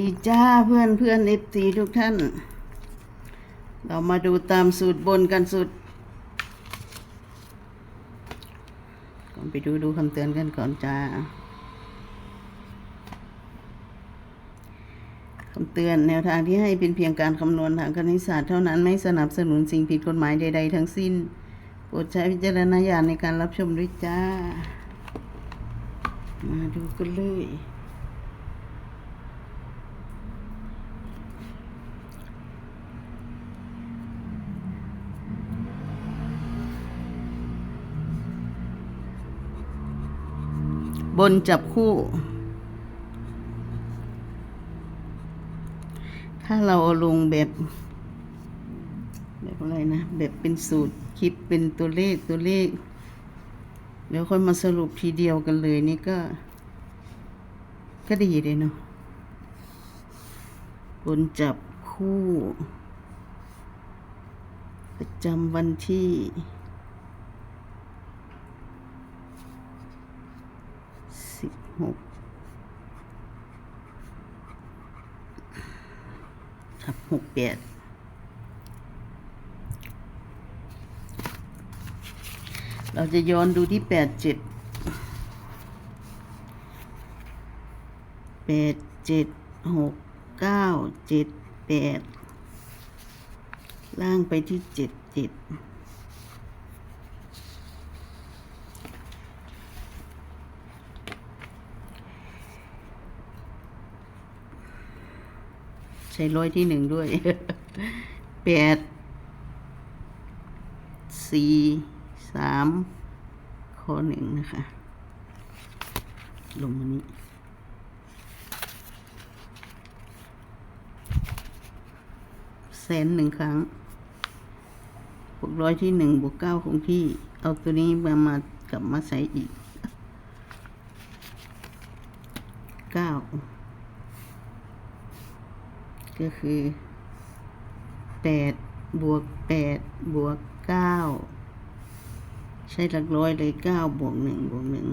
ดีจ้าเพื่อนเพื่อนเอฟซีทุกท่าน เรามาดูตามสูตรบนกันสุดก่อนไปดูดูคำเตือนกันก่อนจ้าคำเตือนแนวทางที่ให้เป็นเพียงการคำนวณทางคณิตศาสตร์เท่านั้นไม่สนับสนุนสิ่งผิดกฎหมายใด ๆ ทั้งสิ้นโปรดใช้วิจารณญาณในการรับชมด้วยจ้า มาดูกันเลย บนจับคู่ ถ้าเราเอาลงแบบแบบอะไรนะ แบบเป็นสูตรคิดเป็นตัวเลขตัวเลขเดี๋ยวค่อยมาสรุปทีเดียวกันเลยนี่ก็ ก็ดีเลยเนาะบนจับคู่ ประจำวันที่ สิบ หกทับหกแปดเราจะย้อนดูที่แปดเจ็ดแปดเจ็ดหกเก้าเจ็ดแปดล่างไปที่เจ็ดเจ็ด ช้ร้อยที่หนึ่งด้วยแปดสี่สามข้อหนึ่งนะคะ ลงมานี้แสนหนึ่งครั้งบวกร้อยที่หนึ่งบวกเก้าคงที่ เอาตัวนี้มามากลับมาใส่อีกเก้า ก็คือแปดบวกแปดบวกเก้าใช้หลักร้อยเลยเก้าบวกหนึ่งบวกหนึ่ง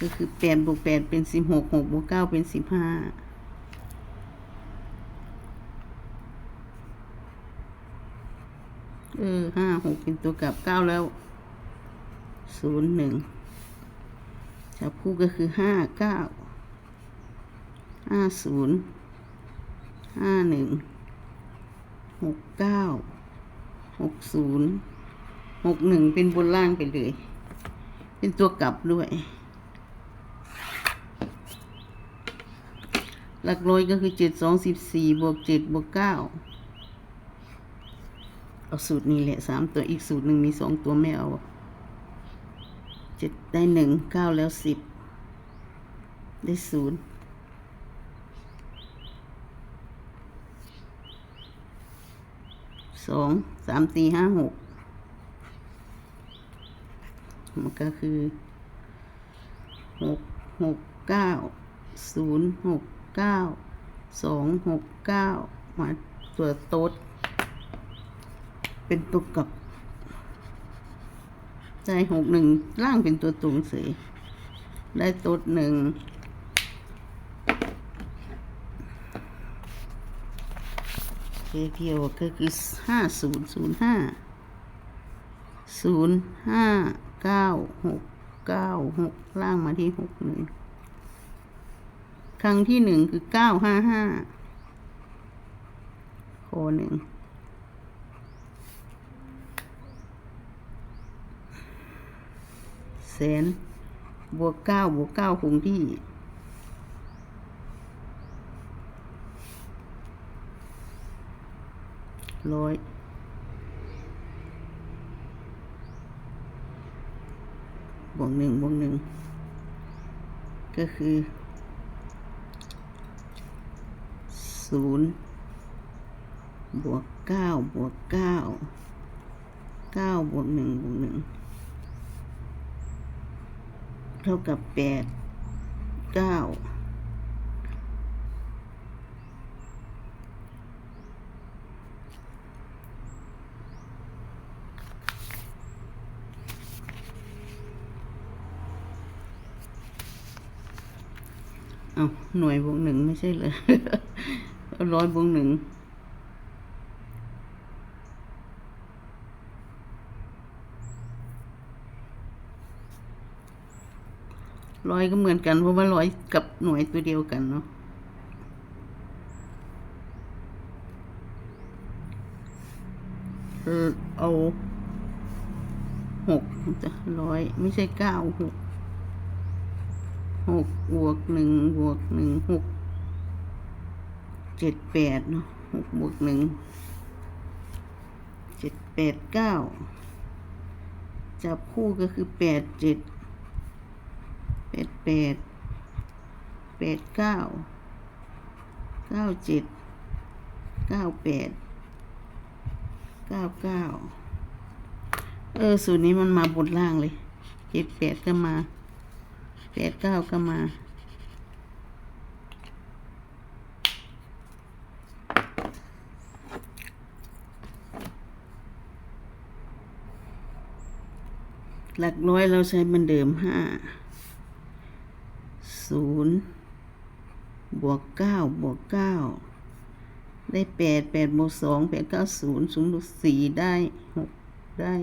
ก็คือแปดบวกแปดเป็นสิบหกหกบวกเก้าเป็นสิบห้าเออห้าหกเป็นตัวกลับเก้าแล้วศูนย์หนึ่งจับคู่ก็คือห้าเก้าห้าศูนย์ ห้าหนึ่งหกเก้าหกศูนย์หกหนึ่งเป็นบนล่างไปเลย เป็นตัวกลับด้วย หลักร้อยก็คือเจ็ดสองสิบสี่บวกเจ็ดบวกเก้าเอาสูตรนี้แหละสามตัวอีกสูตรหนึ่งมีสองตัวไม่เอาเจ็ดได้หนึ่งเก้าแล้วสิบได้ศูนย์ สองสามสี่ห้าหกมันก็คือหกหกเก้าศูนย์หกเก้าสองหกเก้ามาตัวโต๊ดเป็นตัวกับใจหกหนึ่งล่างเป็นตัวตรงเสียได้โต๊ดหนึ่ง เกี่ยวก็คือห้าศูนย์ศูนย์ห้าศูนย์ห้าเก้าหกเก้าหกล่างมาที่หกหนึ่งครั้งที่หนึ่งคือเก้าห้าห้าโคหนึ่งแสนบวกเก้าบวกเก้าคงที่ ร้อยบวกหนึ่งบวกหนึ่งก็คือศูนย์บวกเก้าบวกเก้าเก้าบวกหนึ่งบวกหนึ่งเท่ากับแปดเก้า เอาหน่วยบวกหนึ่งไม่ใช่เลยร้อยบวกหนึ่งร้อยก็เหมือนกันเพราะว่าร้อยกับหน่วยตัวเดียวกันเนาะเออเอาหกจะร้อยไม่ใช่เก้าหก หกบวกหนึ่งบวกหนึ่งหกเจ็ดแปดเนาะหกบวกหนึ่งเจ็ดแปดเก้าจับคู่ก็คือแปดเจ็ดแปดแปดแปดเก้าเก้าเจ็ดเก้าแปดเก้าเก้าเออ สูตรนี้มันมาบนล่างเลยเจ็ดแปดก็มา แปดเก้าก็มาหลักร้อยเราใช้เหมือนเดิมห้าศูนย์บวกเก้าบวกเก้าได้แปดแปดบวกสองแปดเก้าศูนย์ศูนย์บวกสี่ได้หกได้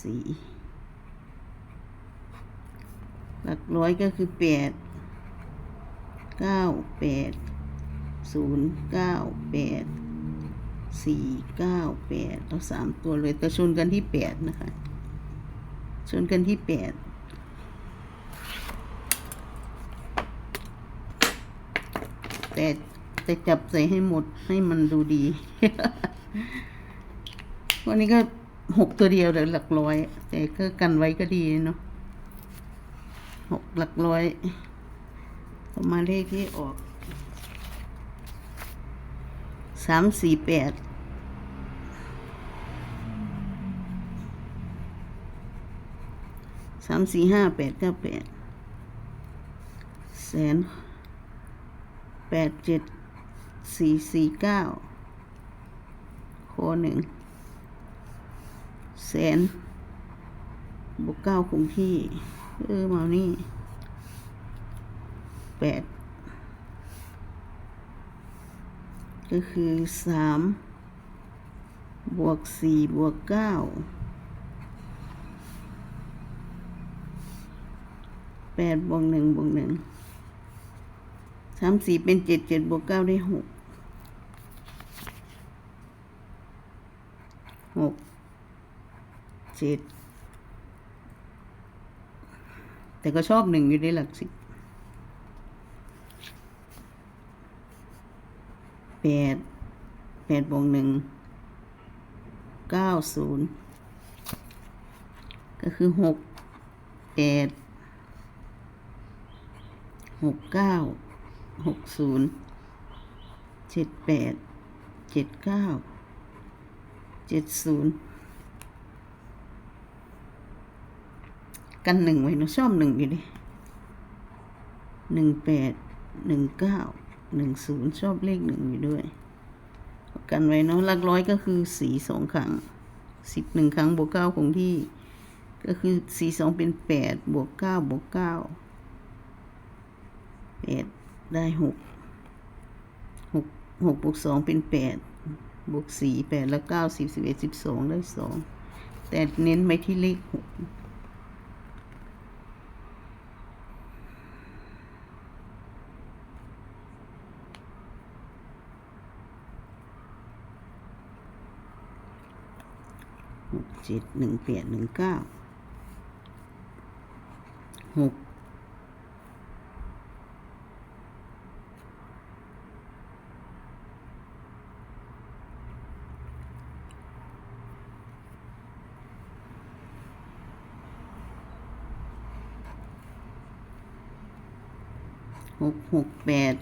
สี่ หลักร้อยก็คือแปดเก้าแปดศูนย์เก้าแปดสี่เก้าแปดเราสามตัวเลยแต่ชนกันที่แปดนะคะ ชนกันที่แปดแต่แต่จับใส่ให้หมดให้มันดูดีวันนี้ก็หกตัวเดียวเลยหลักร้อย แต่ก็กันไว้ก็ดีเนาะ หกหลักร้อยต่อมาเลขที่ออกสามสี่แปดสามสี่ห้าแปดเก้าแปดแสนแปดเจ็ดสี่สี่เก้าโคหนึ่งแสนบวกเก้าคงที่ เออมานี่แปดก็คือสามบวกสี่บวกเก้าแปดบวกหนึ่งบวกหนึ่งสามสี่เป็นเจ็ดเจ็ดบวกเก้าได้หกหกเจ็ด แต่ก็ชอบหนึ่งอยู่ในหลักสิบแปดแปดบวกหนึ่งเก้าศูนย์ก็คือหกแปดหกเก้าหกศูนย์เจ็ดแปดเจ็ดเก้าเจ็ดศูนย์ กันหนึ่งไว้เนอะชอบหนึ่งอยู่ดิหนึ่งแปดหนึ่งเก้าหนึ่งศูนย์ชอบเลขหนึ่งอยู่ด้วยกันไว้เนาะหลักร้อยก็คือสี่สองครั้งสิบหนึ่งครั้งบวกเก้าคงที่ ก็คือสี่สองเป็นแปดบวกเก้าบวกเก้าแปดได้หกหกหกบวกสองเป็นแปดบวกสี่แปดแล้วเก้าสิบสิบเอ็ดสิบสองได้สองแต่เน้นไปที่เลขหก หกเจ็ดหนึ่งแปดหนึ่งเก้าหกหกหกแปด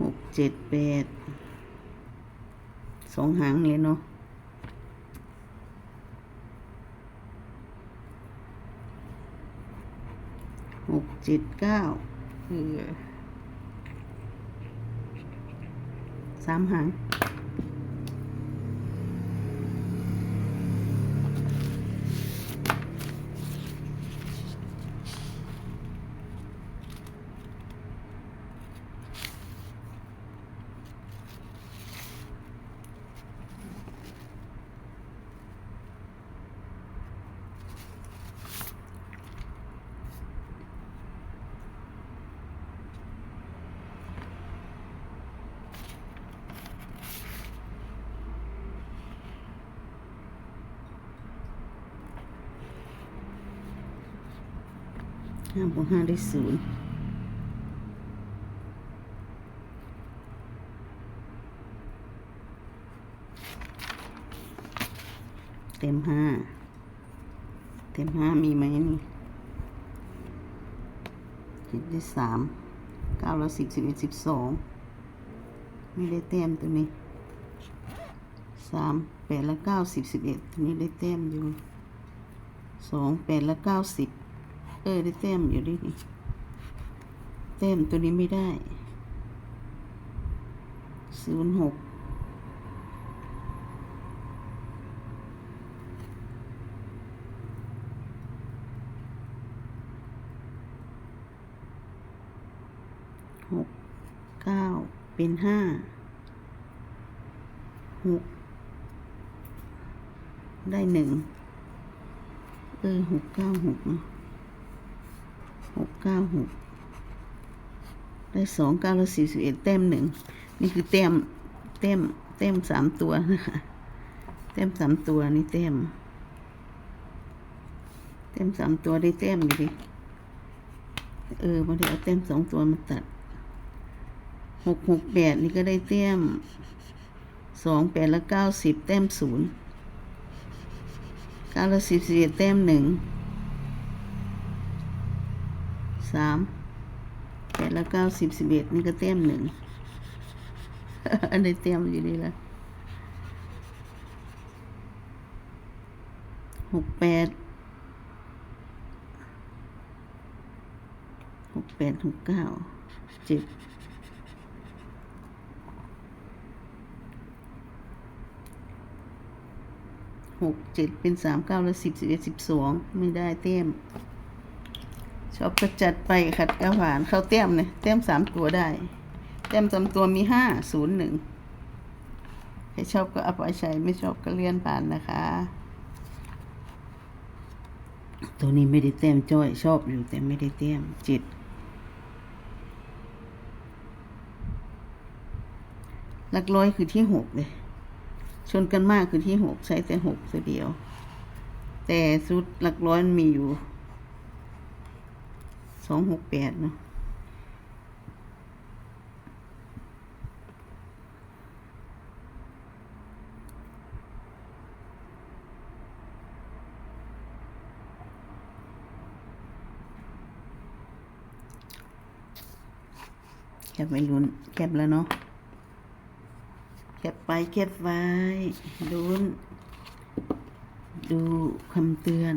หกเจ็ดแปดสองหางเลยเนาะหก เจ็ดเก้าเออสามหาง ห้าบวกห้าได้ศูนย์เต็มห้าเต็มห้ามีไหมนี่คิดได้สามเก้าแล้วสิบสิบเอ็ดสิบสองไม่ได้แต้มตัวนี้สามแปดแล้วเก้าสิบสิบเอ็ดตัวนี้ได้แต้มอยู่สองแปดแล้วเก้าสิบ เออได้แต้มอยู่ดินี่แต้มตัวนี้ไม่ได้ศูนย์หกหกเก้าเป็นห้าหกได้หนึ่งเออหกเก้าหกเนาะ หกเก้าหกได้สองเก้าแล้วสี่สิบเอ็ดแต้มหนึ่งนี่คือแต้มแต้มแต้มสามตัวนะคะแต้มสามตัวนี่แต้มแต้มสามตัวได้แต้มอยู่ดิเออมาเดี๋ยวเอาแต้มสองตัวมาตัดหกหกแปดนี่ก็ได้แต้มสองแปดและเก้าสิบแต้มศูนย์เก้าและสิบสี่แต้มหนึ่ง สามแปดและเก้าสิบสิบเอ็ดนี่ก็แต้มหนึ่งอันนี้แต้มอยู่นี่ละหกแปดหกแปดหกเก้าเจ็ดหกเจ็ดเป็นสามเก้าแล้วสิบสิบเอ็ดสิบสองไม่ได้เต้ม ชอบก็จัดไปขัดกระหวานเข้าเต้มเลยเต้มสามตัวได้ เต้มสามตัวมีห้าศูนย์หนึ่งใครชอบก็เอาไปใช้ไม่ชอบก็เลื่อนผ่านนะคะ ตัวนี้ไม่ได้เต้มจ้อยชอบอยู่แต่ไม่ได้เต้มจ็ดหลักร้อยคือที่หกเลย ชนกันมากคือที่หกใช้แต่หกตัวเดียว แต่ชุดหลักร้อยมีอยู่ สองหกแปดเนาะแคบไม่ลุ้นแคบแล้วเนาะเก็บไปเก็บไว้ลุ้น ดูคำเตือน